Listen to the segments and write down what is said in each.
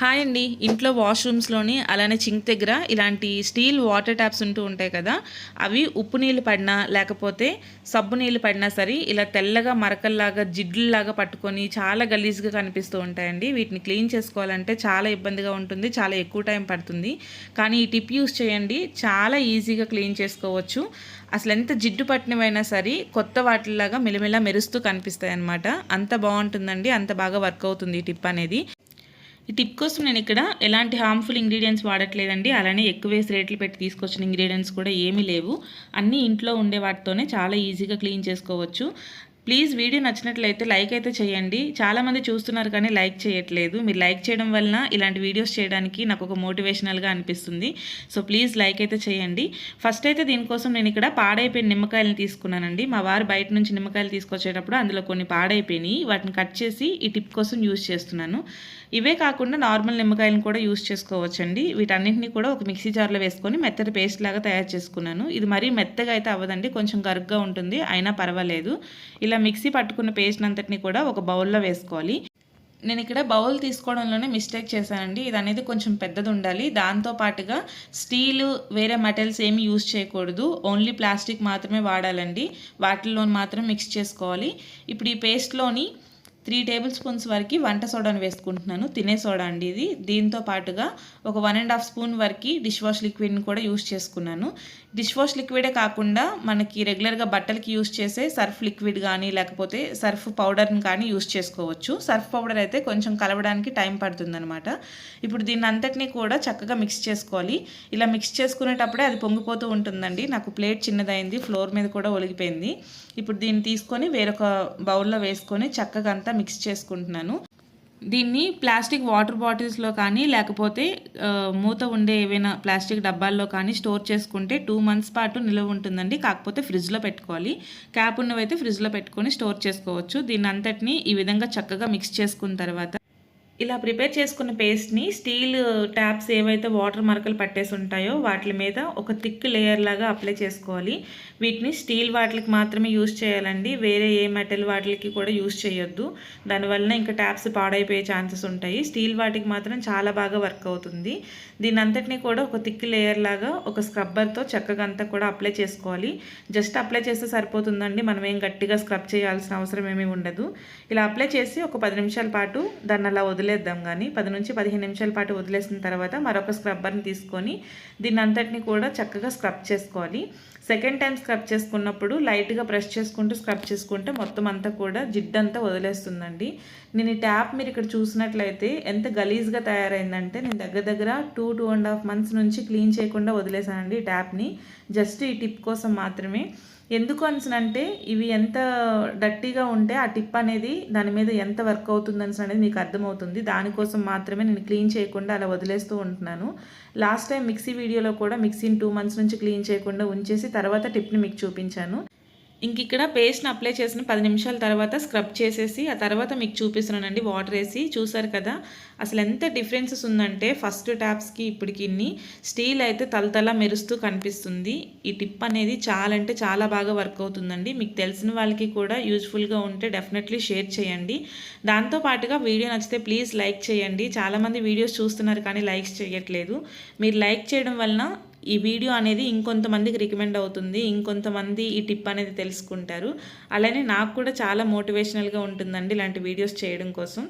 Hi అండి. ఇంట్లో వాష్రూమ్స్లోని అలానే చింక్ దగ్గర ఇలాంటి స్టీల్ వాటర్ ట్యాప్స్ ఉంటూ ఉంటాయి కదా అవి ఉప్పు నీళ్ళు పడినా లేకపోతే సబ్బు నీళ్ళు పడినా సరే ఇలా తెల్లగా మరకల్లాగా జిడ్లులాగా పట్టుకొని చాలా గలీజ్గా కనిపిస్తూ ఉంటాయండి. వీటిని క్లీన్ చేసుకోవాలంటే చాలా ఇబ్బందిగా ఉంటుంది చాలా ఎక్కువ టైం పడుతుంది. కానీ ఈ టిప్ యూస్ చేయండి చాలా ఈజీగా క్లీన్ చేసుకోవచ్చు. అసలు ఎంత జిడ్డు పట్టినవైనా సరే కొత్త వాటిలాగా మెలిమెలా మెరుస్తూ కనిపిస్తాయి అనమాట అంత బాగుంటుందండి అంత బాగా వర్క్ అవుతుంది ఈ టిప్ అనేది. ఈ టిప్ కోసం నేను ఇక్కడ ఎలాంటి హార్మ్ఫుల్ ఇంగ్రీడియంట్స్ వాడట్లేదండి. అలానే ఎక్కువ వేసి రేట్లు పెట్టి తీసుకొచ్చిన ఇంగ్రీడియంట్స్ కూడా ఏమీ లేవు. అన్నీ ఇంట్లో ఉండే వాటితోనే చాలా ఈజీగా క్లీన్ చేసుకోవచ్చు. ప్లీజ్ వీడియో నచ్చినట్లయితే లైక్ అయితే చేయండి. చాలామంది చూస్తున్నారు కానీ లైక్ చేయట్లేదు. మీరు లైక్ చేయడం వలన ఇలాంటి వీడియోస్ చేయడానికి నాకు ఒక మోటివేషనల్గా అనిపిస్తుంది. సో ప్లీజ్ లైక్ అయితే చేయండి. ఫస్ట్ అయితే దీనికోసం నేను ఇక్కడ పాడైపోయిన నిమ్మకాయలను తీసుకున్నానండి. మా వారు బయట నుంచి నిమ్మకాయలు తీసుకొచ్చేటప్పుడు అందులో కొన్ని పాడైపోయినాయి. వాటిని కట్ చేసి ఈ టిప్ కోసం యూజ్ చేస్తున్నాను. ఇవే కాకుండా నార్మల్ నిమ్మకాయలను కూడా యూజ్ చేసుకోవచ్చండి. వీటన్నింటినీ కూడా ఒక మిక్సీ జార్లో వేసుకొని మెత్తటి పేస్ట్ లాగా తయారు చేసుకున్నాను. ఇది మరీ మెత్తగా అయితే అవ్వదండి కొంచెం గరుగ్గా ఉంటుంది అయినా పర్వాలేదు. ఇలా మిక్సీ పట్టుకున్న పేస్ట్ అంతటిని కూడా ఒక బౌల్లో వేసుకోవాలి. నేను ఇక్కడ బౌల్ తీసుకోవడంలోనే మిస్టేక్ చేశానండి. ఇది అనేది కొంచెం పెద్దది ఉండాలి. దాంతో పాటుగా స్టీలు వేరే మెటల్స్ ఏమి యూజ్ చేయకూడదు. ఓన్లీ ప్లాస్టిక్ మాత్రమే వాడాలండి. వాటిల్లో మాత్రం మిక్స్ చేసుకోవాలి. ఇప్పుడు ఈ పేస్ట్లోని త్రీ టేబుల్ స్పూన్స్ వరకు వంట సోడాను వేసుకుంటున్నాను. తినే సోడా అండి ఇది. దీంతో పాటుగా ఒక వన్ అండ్ హాఫ్ స్పూన్ వరకు డిష్ వాష్ లిక్విడ్ని కూడా యూస్ చేసుకున్నాను. డిష్ వాష్ లిక్విడే కాకుండా మనకి రెగ్యులర్గా బట్టలకి యూస్ చేసే సర్ఫ్ లిక్విడ్ కానీ లేకపోతే సర్ఫ్ పౌడర్ని కానీ యూస్ చేసుకోవచ్చు. సర్ఫ్ పౌడర్ అయితే కొంచెం కలవడానికి టైం పడుతుందనమాట ఇప్పుడు దీన్ని అంతటినీ కూడా చక్కగా మిక్స్ చేసుకోవాలి. ఇలా మిక్స్ చేసుకునేటప్పుడే అది పొంగిపోతూ ఉంటుందండి. నాకు ప్లేట్ చిన్నదైంది ఫ్లోర్ మీద కూడా ఒలిగిపోయింది. ఇప్పుడు దీన్ని తీసుకొని వేరొక బౌల్లో వేసుకొని చక్కగా అంతా మిక్స్ చేసుకుంటున్నాను. దీన్ని ప్లాస్టిక్ వాటర్ బాటిల్స్లో కానీ లేకపోతే మూత ఉండే ఏవైనా ప్లాస్టిక్ డబ్బాల్లో కానీ స్టోర్ చేసుకుంటే టూ మంత్స్ పాటు నిల్వ ఉంటుందండి. కాకపోతే ఫ్రిడ్జ్లో పెట్టుకోవాలి. క్యాప్ ఉన్నవైతే ఫ్రిడ్జ్లో పెట్టుకొని స్టోర్ చేసుకోవచ్చు. దీన్ని అంతటిని ఈ విధంగా చక్కగా మిక్స్ చేసుకున్న తర్వాత ఇలా ప్రిపేర్ చేసుకున్న పేస్ట్ని స్టీల్ ట్యాప్స్ ఏవైతే వాటర్ మరకలు పట్టేసి ఉంటాయో వాటి మీద ఒక థిక్ లేయర్ లాగా అప్లై చేసుకోవాలి. వీటిని స్టీల్ వాటికి మాత్రమే యూజ్ చేయాలండి. వేరే ఏ మెటల్ వాటికి కూడా యూజ్ చేయొద్దు. దానివల్ల ఇంకా ట్యాప్స్ పాడైపోయే ఛాన్సెస్ ఉంటాయి. స్టీల్ వాటికి మాత్రం చాలా బాగా వర్క్ అవుతుంది. దీని అంతటిని కూడా ఒక థిక్ లేయర్ లాగా ఒక స్క్రబ్బర్తో చక్కగా అంతా కూడా అప్లై చేసుకోవాలి. జస్ట్ అప్లై చేస్తే సరిపోతుందండి. మనం ఏం గట్టిగా స్క్రబ్ చేయాల్సిన అవసరం ఏమీ ఉండదు. ఇలా అప్లై చేసి ఒక పది నిమిషాల పాటు దాన్ని అలా వదిలేద్దాం కానీ పది నుంచి పదిహేను నిమిషాల పాటు వదిలేసిన తర్వాత మరొక స్క్రబ్బర్ని తీసుకొని దీన్ని అంతటిని కూడా చక్కగా స్క్రబ్ చేసుకోవాలి. సెకండ్ టైం స్క్రబ్ చేసుకున్నప్పుడు లైట్గా బ్రష్ చేసుకుంటూ స్క్రబ్ చేసుకుంటే మొత్తం అంతా కూడా జిడ్డంతా వదిలేస్తుందండి. నేను ఈ ట్యాప్ మీరు ఇక్కడ చూసినట్లయితే ఎంత గలీజ్గా తయారైందంటే నేను దగ్గర దగ్గర two two and half months నుంచి క్లీన్ చేయకుండా వదిలేసానండి ఈ ట్యాప్ని జస్ట్ ఈ టిప్ కోసం మాత్రమే. ఎందుకు అంటే ఇవి ఎంత డట్టీగా ఉంటే ఆ టిప్ అనేది దాని మీద ఎంత వర్క్ అవుతుంది అనేది మీకు అర్థమవుతుంది. దానికోసం మాత్రమే నేను క్లీన్ చేయకుండా అలా వదిలేస్తూ ఉంటున్నాను. లాస్ట్ టైం మిక్సీ వీడియోలో కూడా మిక్సీని టూ మంత్స్ నుంచి క్లీన్ చేయకుండా ఉంచేసి తర్వాత టిప్ని మీకు చూపించాను. ఇంక ఇక్కడ పేస్ట్ని అప్లై చేసిన పది నిమిషాల తర్వాత స్క్రబ్ చేసేసి ఆ తర్వాత మీకు చూపిస్తున్నానండి వాటర్ వేసి. చూసారు కదా అసలు ఎంత డిఫరెన్సెస్ ఉందంటే ఫస్ట్ ట్యాప్స్కి ఇప్పటికిన్ని స్టీల్ అయితే తలతల మెరుస్తూ కనిపిస్తుంది. ఈ టిప్ అనేది చాలా అంటే చాలా బాగా వర్క్ అవుతుందండి. మీకు తెలిసిన వాళ్ళకి కూడా యూజ్ఫుల్గా ఉంటే డెఫినెట్లీ షేర్ చేయండి. దాంతోపాటుగా వీడియో నచ్చితే ప్లీజ్ లైక్ చేయండి. చాలామంది వీడియోస్ చూస్తున్నారు కానీ లైక్స్ చేయట్లేదు. మీరు లైక్ చేయడం వలన ఈ వీడియో అనేది ఇంకొంతమందికి రికమెండ్ అవుతుంది ఇంకొంతమంది ఈ టిప్ అనేది తెలుసుకుంటారు. అలానే నాకు కూడా చాలా మోటివేషనల్గా ఉంటుందండి ఇలాంటి వీడియోస్ చేయడం కోసం.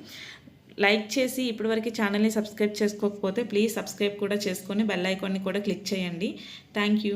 లైక్ చేసి ఇప్పటివరకు ఛానల్ని సబ్స్క్రైబ్ చేసుకోకపోతే ప్లీజ్ సబ్స్క్రైబ్ కూడా చేసుకొని బెల్ ఐకాన్ని కూడా క్లిక్ చేయండి. Thank you.